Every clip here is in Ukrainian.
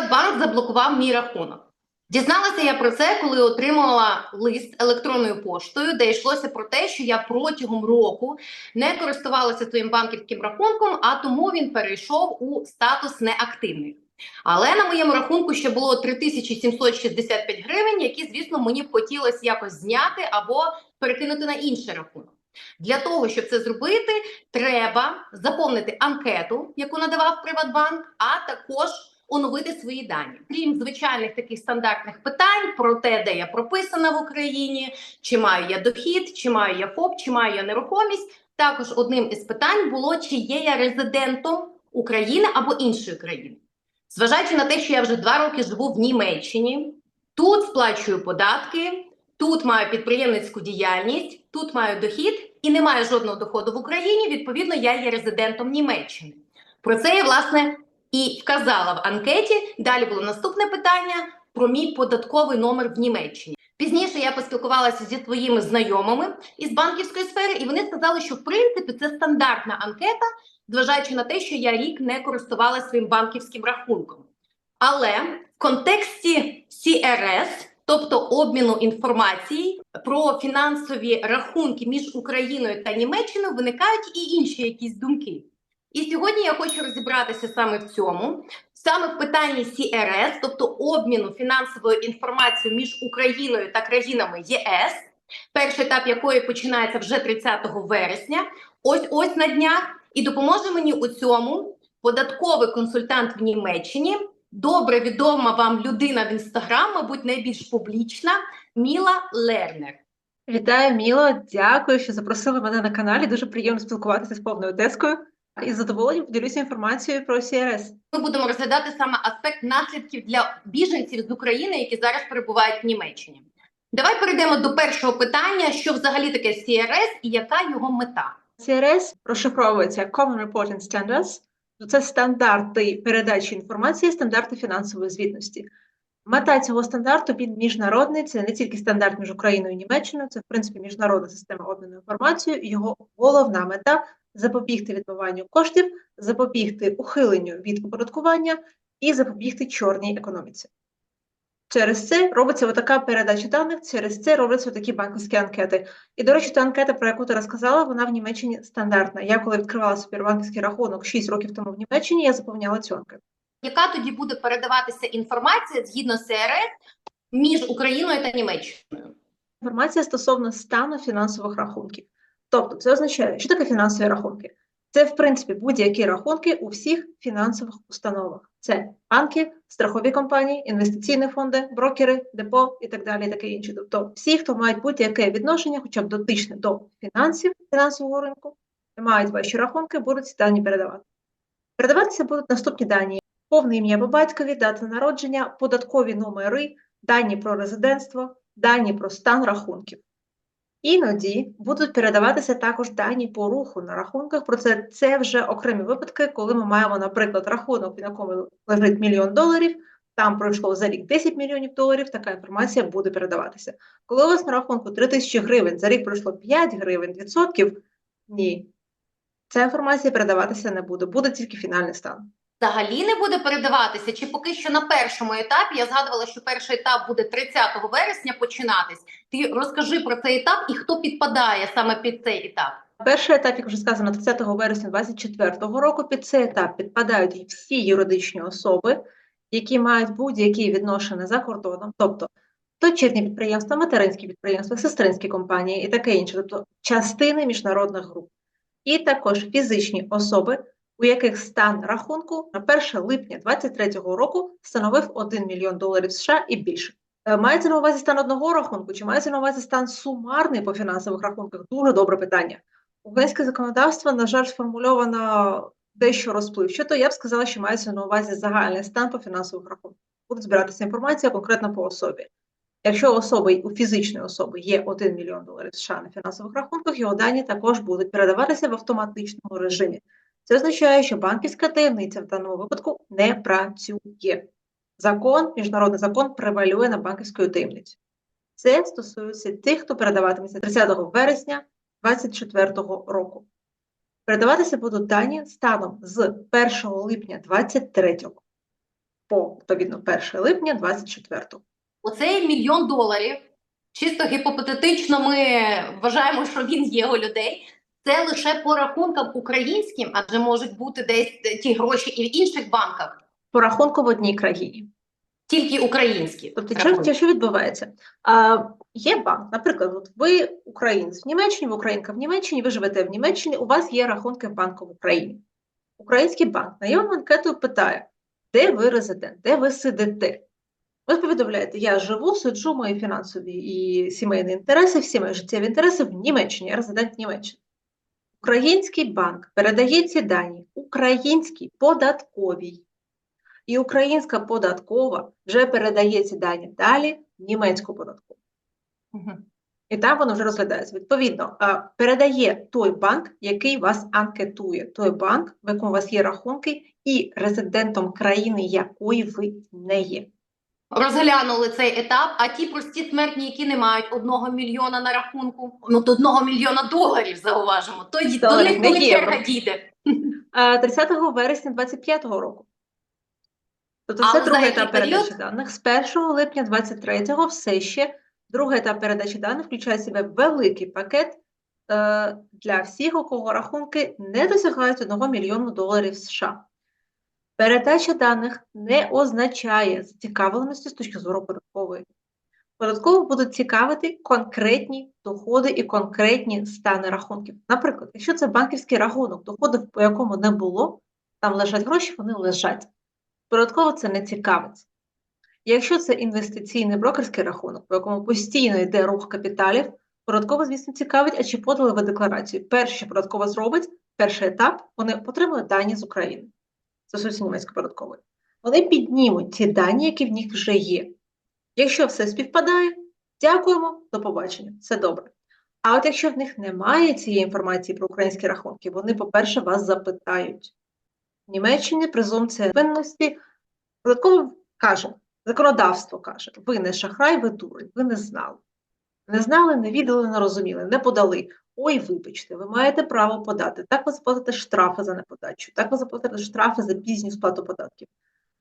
Приватбанк заблокував мій рахунок. Дізналася я про це, коли отримала лист електронною поштою, де йшлося про те, що я протягом року не користувалася своїм банківським рахунком, а тому він перейшов у статус неактивний. Але на моєму рахунку ще було 3765 гривень, які, звісно, мені б хотілося якось зняти або перекинути на інший рахунок. Для того, щоб це зробити, треба заповнити анкету, яку надавав Приватбанк, а також оновити свої дані. Крім звичайних таких стандартних питань про те, де я прописана в Україні, чи маю я дохід, чи маю я ФОП, чи маю я нерухомість. Також одним із питань було, чи є я резидентом України або іншої країни. Зважаючи на те, що я вже два роки живу в Німеччині, тут сплачую податки, тут маю підприємницьку діяльність, тут маю дохід і не маю жодного доходу в Україні. Відповідно, я є резидентом Німеччини. Про це я власне і вказала в анкеті. Далі було наступне питання про мій податковий номер в Німеччині. Пізніше я поспілкувалася зі своїми знайомими із банківської сфери, і вони сказали, що в принципі це стандартна анкета, зважаючи на те, що я рік не користувалася своїм банківським рахунком. Але в контексті CRS, тобто обміну інформації про фінансові рахунки між Україною та Німеччиною, виникають і інші якісь думки. І сьогодні я хочу розібратися саме в цьому, саме в питанні CRS, тобто обміну фінансовою інформацією між Україною та країнами ЄС, перший етап якої починається вже 30 вересня, ось ось на днях, і допоможе мені у цьому податковий консультант в Німеччині, добре відома вам людина в інстаграм, мабуть, найбільш публічна, Міла Лернер. Вітаю, Міло. Дякую, що запросили мене на каналі. Дуже приємно спілкуватися з повною тескою. І з задоволенням поділюся інформацією про CRS. Ми будемо розглядати саме аспект наслідків для біженців з України, які зараз перебувають в Німеччині. Давай перейдемо до першого питання: що взагалі таке CRS і яка його мета? CRS розшифровується Common Reporting Standards. Це стандарти передачі інформації, стандарти фінансової звітності. Мета цього стандарту він міжнародний, це не тільки стандарт між Україною і Німеччиною, це в принципі міжнародна система обміну інформацією. Його головна мета запобігти відмиванню коштів, запобігти ухиленню від оподаткування і запобігти чорній економіці. Через це робиться така передача даних, через це робляться такі банківські анкети. І, до речі, та анкета, про яку ти розказала, вона в Німеччині стандартна. Я коли відкривала собі банківський рахунок 6 років тому в Німеччині, я заповняла цю анкету. Яка тоді буде передаватися інформація згідно CRS між Україною та Німеччиною? Інформація стосовно стану фінансових рахунків. Тобто, це означає, що таке фінансові рахунки? Це, в принципі, будь-які рахунки у всіх фінансових установах. Це банки, страхові компанії, інвестиційні фонди, брокери, депо і так далі, і таке інше. Тобто, всі, хто мають будь-яке відношення, хоча б дотичне до фінансів фінансового ринку, мають ваші рахунки, будуть ці дані передавати. Передаватися будуть наступні дані: повне ім'я по батькові, дата народження, податкові номери, дані про резидентство, дані про стан рахунків. Іноді будуть передаватися також дані по руху на рахунках. Про це це вже окремі випадки, коли ми маємо, наприклад, рахунок, в якому лежить мільйон доларів. Там пройшло за рік 10 мільйонів доларів. Така інформація буде передаватися. Коли у вас на рахунку 3 тисячі гривень, за рік пройшло 5 гривень відсотків. Ні, ця інформація передаватися не буде. Буде тільки фінальний стан. Взагалі не буде передаватися, чи поки що на першому етапі я згадувала, що перший етап буде 30 вересня починатись. Ти розкажи про цей етап і хто підпадає саме під цей етап. Перший етап, як вже сказано, 30 вересня 2024 року. Під цей етап підпадають всі юридичні особи, які мають будь-які відношення за кордоном, тобто дочірні підприємства, материнські підприємства, сестринські компанії і таке інше, тобто частини міжнародних груп, і також фізичні особи у яких стан рахунку на 1 липня 2023 року становив 1 мільйон доларів США і більше. Е, мається на увазі стан одного рахунку, чи мається на увазі стан сумарний по фінансових рахунках? Дуже добре питання. Українське законодавство, на жаль, сформульовано дещо розпливчато. Я б сказала, що мається на увазі загальний стан по фінансових рахунках. Буде збиратися інформація конкретно по особі. Якщо особи у фізичної особи є 1 мільйон доларів США на фінансових рахунках, його дані також будуть передаватися в автоматичному режимі. Це означає, що банківська таємниця в даному випадку не працює. Закон, міжнародний закон превалює на банківську таємницю. Це стосується тих, хто передаватиметься 30 вересня 2024 року. Передаватися будуть дані станом з 1 липня 2023. по відповідно 1 липня 24. Оцей мільйон доларів, чисто гіпотетично, ми вважаємо, що він є у людей. Це лише по рахункам українським, адже можуть бути десь ті гроші і в інших банках, По рахунку в одній країні. тільки українські. Тобто, що, що відбувається? А, є банк, наприклад, от ви українець в Німеччині, ви українка в Німеччині, ви живете в Німеччині, у вас є рахунки в банку в Україні. Український банк на його анкету питає, де ви резидент, де ви сидите. Ви повідомляєте, я живу, сиджу, мої фінансові і сімейні інтереси, всі мої життєві інтереси в Німеччині, я резидент Німеччини. Український банк передає ці дані українській податковій. І українська податкова вже передає ці дані далі в німецьку податкову. І там воно вже розглядається. Відповідно, передає той банк, який вас анкетує, той банк, в якому у вас є рахунки, і резидентом країни, якої ви не є. Розглянули цей етап, а ті прості смертні, які не мають одного мільйона на рахунку, ну до одного мільйона доларів, зауважимо, то й до них коли черга дійде. 30 вересня 2025 року. Тобто це другий етап передачі період? даних. З 1 липня 2023 все ще другий етап передачі даних включає в себе великий пакет е, для всіх, у кого рахунки не досягають 1 мільйону доларів США. Передача даних не означає зацікавленості з точки зору податкової. Податково будуть цікавити конкретні доходи і конкретні стани рахунків. Наприклад, якщо це банківський рахунок, доходів по якому не було, там лежать гроші, вони лежать. Податково це не цікавить. Якщо це інвестиційний брокерський рахунок, по якому постійно йде рух капіталів, податково, звісно, цікавить, а чи подали ви декларацію. Перше, що податково зробить, перший етап, вони отримують дані з України. Стосується німецької податкової. Вони піднімуть ті дані, які в них вже є. Якщо все співпадає, дякуємо, до побачення, все добре. А от якщо в них немає цієї інформації про українські рахунки, вони, по-перше, вас запитають. В Німеччині презумпція винності податково каже, законодавство каже, ви не шахрай, ви дурень, ви не знали. Не знали, не віддали, не розуміли, не подали. Ой, вибачте, ви маєте право подати. Так ви заплатите штрафи за неподачу, так ви заплатите штрафи за пізню сплату податків.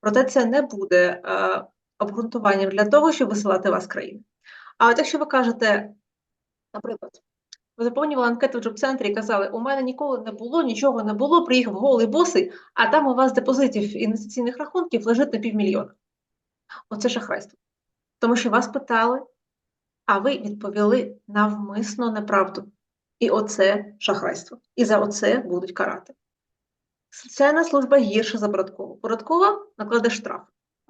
Проте це не буде е, обґрунтуванням для того, щоб висилати вас з країни. А от якщо ви кажете, наприклад, ви заповнювали анкету в джоб-центрі і казали, у мене ніколи не було, нічого не було, приїхав голий босий, а там у вас депозитів інвестиційних рахунків лежить на півмільйона. Оце шахрайство. Тому що вас питали, а ви відповіли навмисно неправду. І оце шахрайство. І за оце будуть карати. Соціальна служба гірша за податкову. Податкова накладе штраф.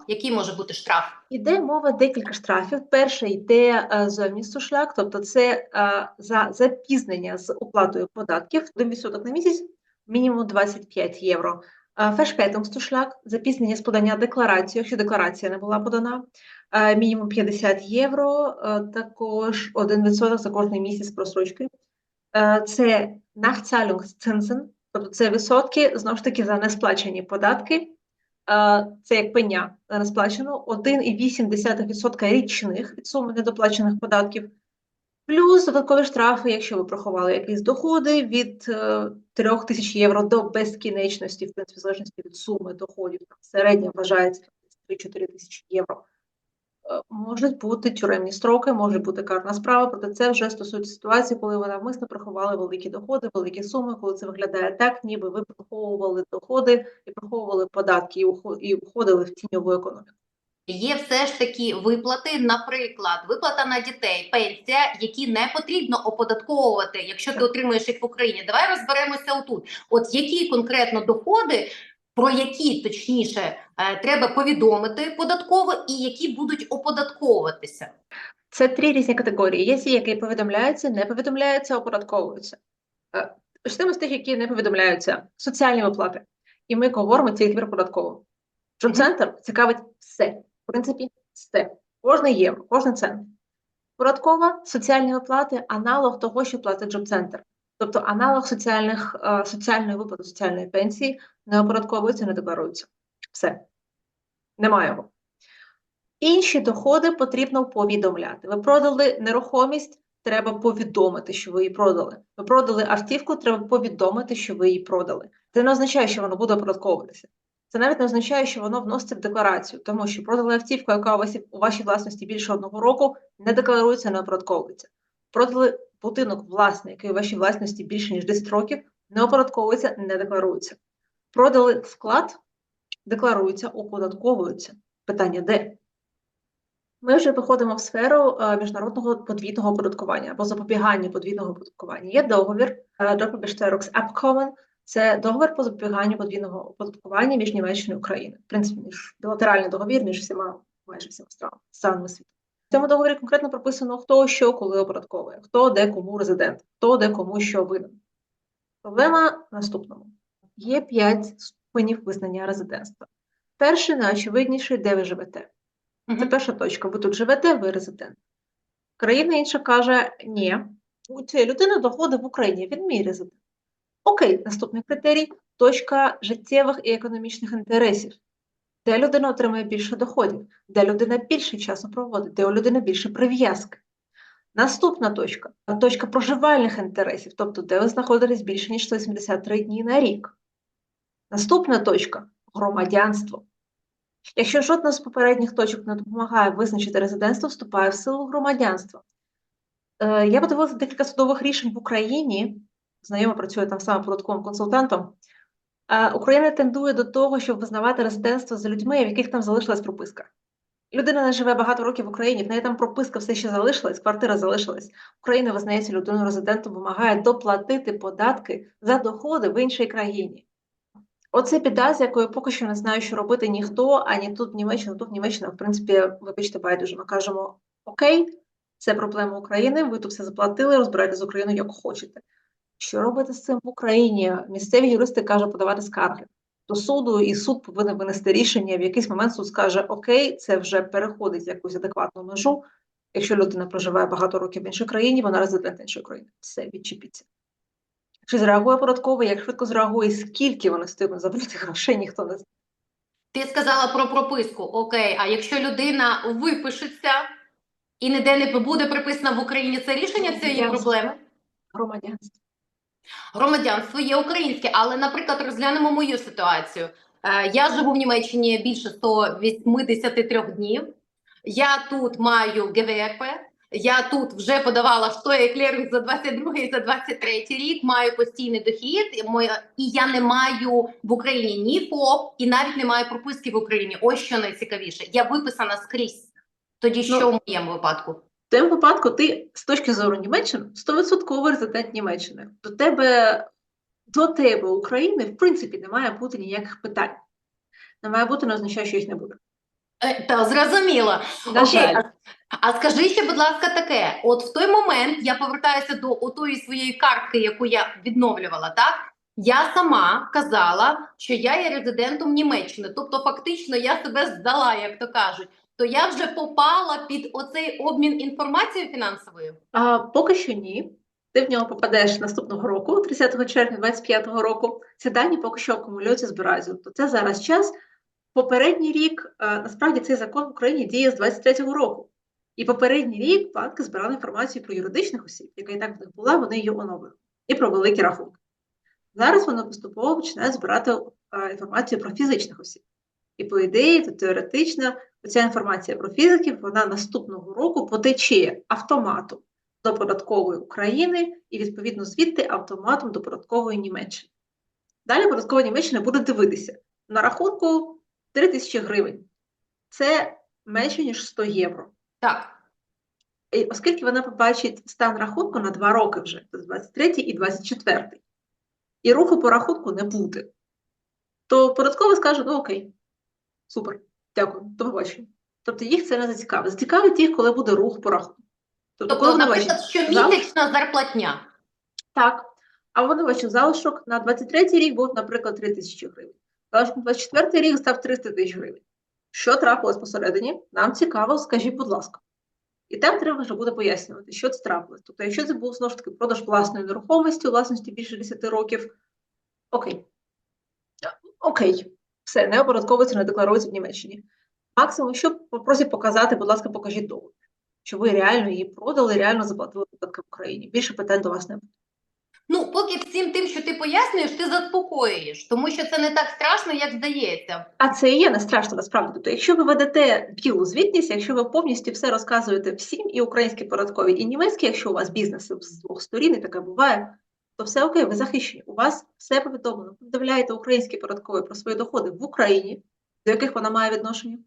Який може бути штраф? Іде мова декілька штрафів. Перший йде е, зовністю-шлях, тобто це е, за запізнення з оплатою податків 1% на місяць, мінімум 25 євро. Е, Фешпетингсту-шлях – запізнення з подання декларації, якщо декларація не була подана, мінімум 50 євро, також 1% за кожний місяць. Е, Це Nachzahlungszinsen, тобто це відсотки, знову ж таки, за несплачені податки. Е, Це як пеня за несплачену, 1,8% річних від суми недоплачених податків, плюс додаткові штрафи, якщо ви приховали якісь доходи від е, 3 тисяч євро до безкінечності, в принципі, в залежності від суми доходів, середня вважається 3-4 тисячі євро. Е, Можуть бути тюремні строки, може бути карна справа, проте це вже стосується ситуації, коли ви навмисно приховали великі доходи, великі суми, коли це виглядає так, ніби ви приховували доходи і приховували податки і ухо- і уходили в тіньову економіку. Є все ж таки виплати, наприклад, виплата на дітей, пенсія, які не потрібно оподатковувати, якщо ти отримуєш їх в Україні. Давай розберемося отут. От які конкретно доходи, про які точніше е, треба повідомити податково, і які будуть оподатковуватися. Це три різні категорії. Є ті, які повідомляються, не повідомляються, оподатковуються. Е, Почнемо з тих, які не повідомляються. Соціальні виплати. І ми говоримо тільки про податкову. Джоб-центр цікавить все. В принципі, все. Кожне євро, кожен цент. Податкова, соціальні виплати – аналог того, що платить джоб-центр. Тобто аналог соціальних, е, соціальної виплати, соціальної пенсії не оподатковується, не декларується. Все. Немає його. Інші доходи потрібно повідомляти. Ви продали нерухомість, треба повідомити, що ви її продали. Ви продали автівку, треба повідомити, що ви її продали. Це не означає, що воно буде оподатковуватися. Це навіть не означає, що воно вноситься в декларацію, тому що продали автівку, яка у вашій власності більше одного року, не декларується, не оподатковується. Продали будинок власний, який у вашій власності більше ніж 10 років, не оподатковується, не декларується. Продали склад, декларується, оподатковується. Питання де? Ми вже виходимо в сферу е, міжнародного подвійного оподаткування або запобігання подвійного оподаткування. Є договір е, Abkommen, це договір по запобіганню подвійного оподаткування між Німеччиною і Україною. В принципі, між білатеральний договір між всіма майже всіма странами світу. В цьому договорі конкретно прописано, хто що коли оподатковує, хто де кому резидент, хто де кому що винен. Проблема наступному: є п'ять ступенів визнання резидентства. Перший найочевидніший, де ви живете. Це перша точка. Ви тут живете, ви резидент. Країна інша каже: ні, у цієї людини доходи в Україні, він мій резидент. Окей, наступний критерій точка життєвих і економічних інтересів. Де людина отримує більше доходів, де людина більше часу проводить, де у людини більше прив'язки. Наступна точка точка проживальних інтересів, тобто де ви знаходитесь більше ніж 183 дні на рік. Наступна точка громадянство. Якщо жодна з попередніх точок не допомагає визначити резидентство, вступає в силу громадянство. Е, Я подивилася декілька судових рішень в Україні, знайома працює там саме податковим консультантом. Україна тендує до того, щоб визнавати резидентство за людьми, в яких там залишилась прописка. Людина не живе багато років в Україні, в неї там прописка все ще залишилась, квартира залишилась. Україна визнається людину резидентом, вимагає доплатити податки за доходи в іншій країні. Оце біда, з якою поки що не знаю, що робити ніхто, ані тут Німеччина, тут Німеччина, в принципі, вибачте, байдуже. Ми кажемо: Окей, це проблема України, ви тут все заплатили, розбирайте з Україною як хочете. Що робити з цим в Україні? Місцеві юристи кажуть подавати скарги до суду, і суд повинен винести рішення. В якийсь момент суд скаже: Окей, це вже переходить якусь адекватну межу. Якщо людина проживає багато років в іншій країні, вона резидент іншої країни. Все, відчепіться. Чи зреагує податковий, як швидко зреагує, скільки вони встигнуть забрати грошей, ніхто не знає. Ти сказала про прописку. Окей, а якщо людина випишеться і ніде не буде приписана в Україні, це рішення цієї проблеми? Громадянство. Громадянство є українське, але, наприклад, розглянемо мою ситуацію. Е, Я живу в Німеччині більше 183 днів. Я тут маю ГВРП. Я тут вже подавала штоє клеринг за 22 і за 23 рік. Маю постійний дохід. і І я не маю в Україні ні ФОП, і навіть не маю прописки в Україні. Ось що найцікавіше. Я виписана скрізь. Тоді що Ну, в моєму випадку? В цьому випадку ти з точки зору Німеччини 100% резидент Німеччини. До тебе, до тебе України, в принципі, не має бути ніяких питань. Не має бути, не означає, що їх не буде. Е, Та зрозуміло. Окей, а, а скажи ще, будь ласка, таке: от в той момент я повертаюся до отої своєї картки, яку я відновлювала, так? Я сама казала, що я є резидентом Німеччини, тобто фактично я себе здала, як то кажуть. То я вже попала під оцей обмін інформацією фінансовою. А поки що ні. Ти в нього попадеш наступного року, 30 червня 2025 року. Ці дані поки що акумулюються, збираються. Тобто це зараз час. Попередній рік, е, насправді, цей закон в Україні діє з 23-го року. І попередній рік банки збирали інформацію про юридичних осіб, яка і так в них була, вони її оновили, і про великі рахунки. Зараз вони поступово починають збирати е, інформацію про фізичних осіб. І по ідеї, то теоретично, ця інформація про фізиків вона наступного року потече автоматом до податкової України і, відповідно, звідти автоматом до податкової Німеччини. Далі податкова Німеччина буде дивитися на рахунку 3 тисячі гривень. Це менше, ніж 100 євро. Так, І оскільки вона побачить стан рахунку на два роки вже, тобто 23 і 24, і руху по рахунку не буде, то податкова скаже: ну окей, супер, дякую, до побачення. Тобто їх це не зацікавить. Зацікавить їх, коли буде рух по рахунку. Тобто, коли тобто, вони наприклад, щомісячна зарплатня. так, а вони бачать залишок на 23-й рік був, наприклад, 3 тисячі гривень. Залишок на 24-й рік став 300 тисяч гривень. Що трапилось посередині? Нам цікаво, скажіть, будь ласка. І там треба вже буде пояснювати, що це трапилось. Тобто, якщо це був знову ж таки продаж власної нерухомості, у власності більше 10 років, окей. Окей, все, не оподатковується, не декларується в Німеччині. Максимум, що попросять показати, будь ласка, покажіть договір, що ви реально її продали, реально заплатили податки в Україні. Більше питань до вас не буде. Ну, поки всім тим, що ти пояснюєш, ти заспокоюєш, тому що це не так страшно, як здається. А це і є не страшно насправді. Тобто, якщо ви ведете білу звітність, якщо ви повністю все розказуєте всім, і українські податкові, і німецькі, якщо у вас бізнес з двох сторін, і таке буває, то все окей, ви захищені. У вас все повідомлено. Ви повідомляєте українські податкові про свої доходи в Україні, до яких вона має відношення.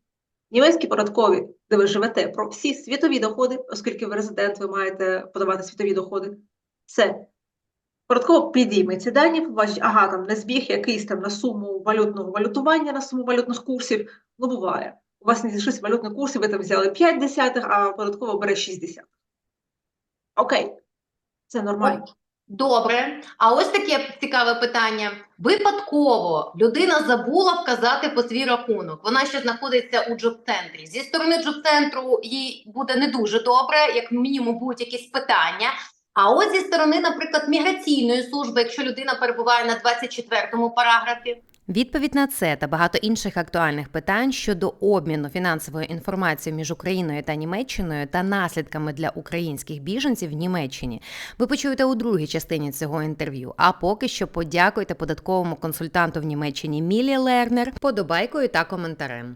Німецькі податкові, де ви живете, про всі світові доходи, оскільки ви резидент, ви маєте подавати світові доходи. Все. Податково підійме ці дані, побачить, ага, там не збіг якийсь там на суму валютного валютування, на суму валютних курсів. Ну, буває. У вас не зійшлися валютні курси, ви там взяли 5 десятих, а податково бере 6 десятих. Окей, це нормально. Добре. А ось таке цікаве питання. Випадково людина забула вказати по свій рахунок. Вона ще знаходиться у джоб-центрі. Зі сторони джоб-центру їй буде не дуже добре, як мінімум будуть якісь питання. А от зі сторони, наприклад, міграційної служби, якщо людина перебуває на 24-му параграфі, Відповідь на це та багато інших актуальних питань щодо обміну фінансовою інформацією між Україною та Німеччиною та наслідками для українських біженців в Німеччині ви почуєте у другій частині цього інтерв'ю. А поки що подякуйте податковому консультанту в Німеччині Мілі Лернер подобайкою та коментарем.